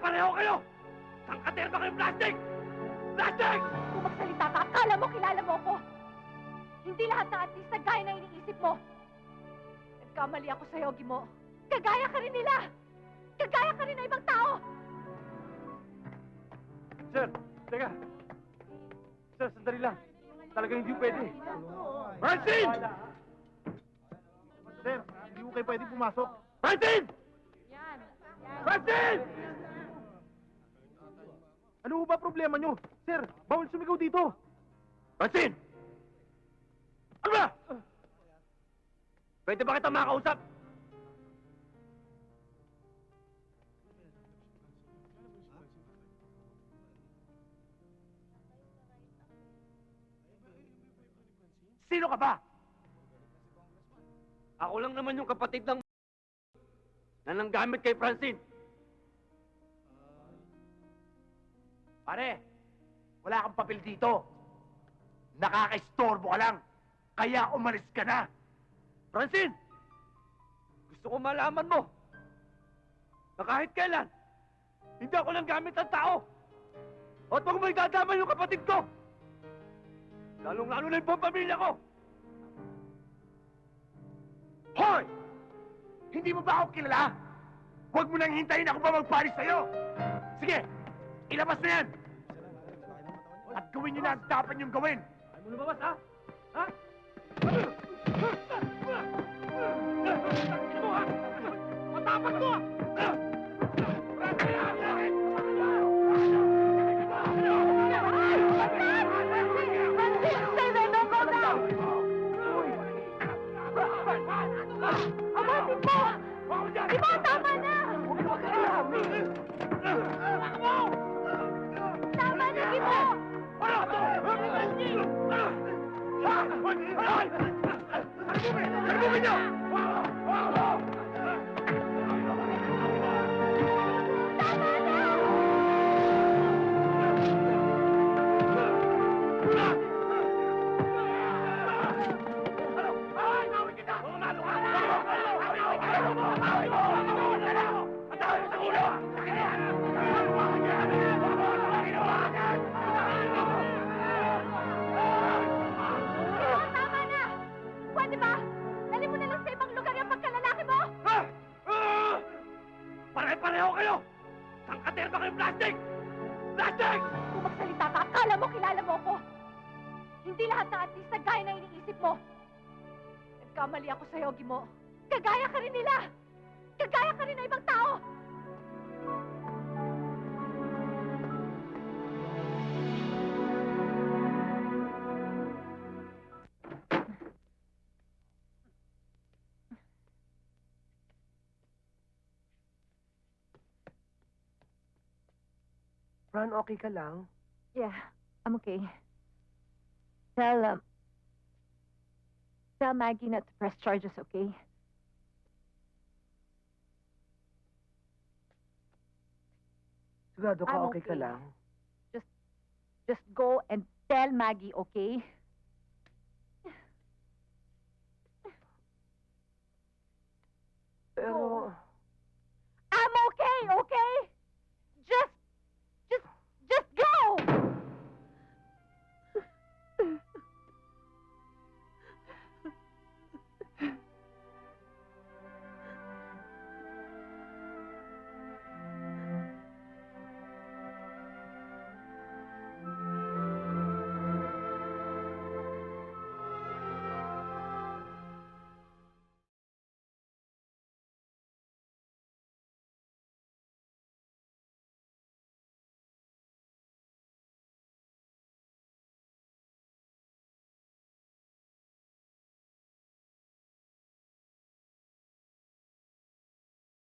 Pare-pareho kayo! Sangkaterba kayong plastic! Plastic! Kung magsalita ka, akala mo kilala mo ko. Hindi lahat ng artista gaya na iniisip mo. Nagkamali ako sa yogi mo. Kagaya ka rin nila. Kagaya ka rin ng ibang tao. Sir, teka. Sir, sandali lang. Talagang hindi pwede. Francine! Sir, hindi ko kayo pwede pumasok. Francine! Francine! Ano ba problema nyo? Sir, bawal sumigaw dito. Francine! Ano ba? Pwede ba kita makausap? Sino ka ba? Ako lang naman yung kapatid ng na nanggamit kay Francine. Pare, wala kang papel dito. Nakaka-istorbo ka lang. Kaya umalis ka na. Francine! Gusto ko malaman mo na kahit kailan, hindi ako lang gamit ng tao. At huwag mo idadama yung kapatid ko. Lalong-lalo na yung pamilya ko. Hoy! Hindi mo ba ako kilala? Huwag mo nang hintayin ako ba magparis sa'yo. Sige, ilabas na yan. At gawin niyo na ang dapat niyong gawin. Ayaw mo lumabas, ha? Ha? Matapang mo! Abatin mo! Di ba tama na? Tama Gimo, Kayo! Sangkaterba kayong plastic! Plastic! Kung magsalita ka, akala mo kilala mo ko. Hindi lahat ng artista gaya na iniisip mo. Nagkamali ako sa yogi mo. Kagaya ka rin nila. Kagaya ka rin ng ibang tao. Ron, okay ka lang? Yeah, I'm okay. Tell, um, tell Maggie not to press charges, okay? Sigurado ka I'm okay ka okay. lang? Just go and tell Maggie, okay?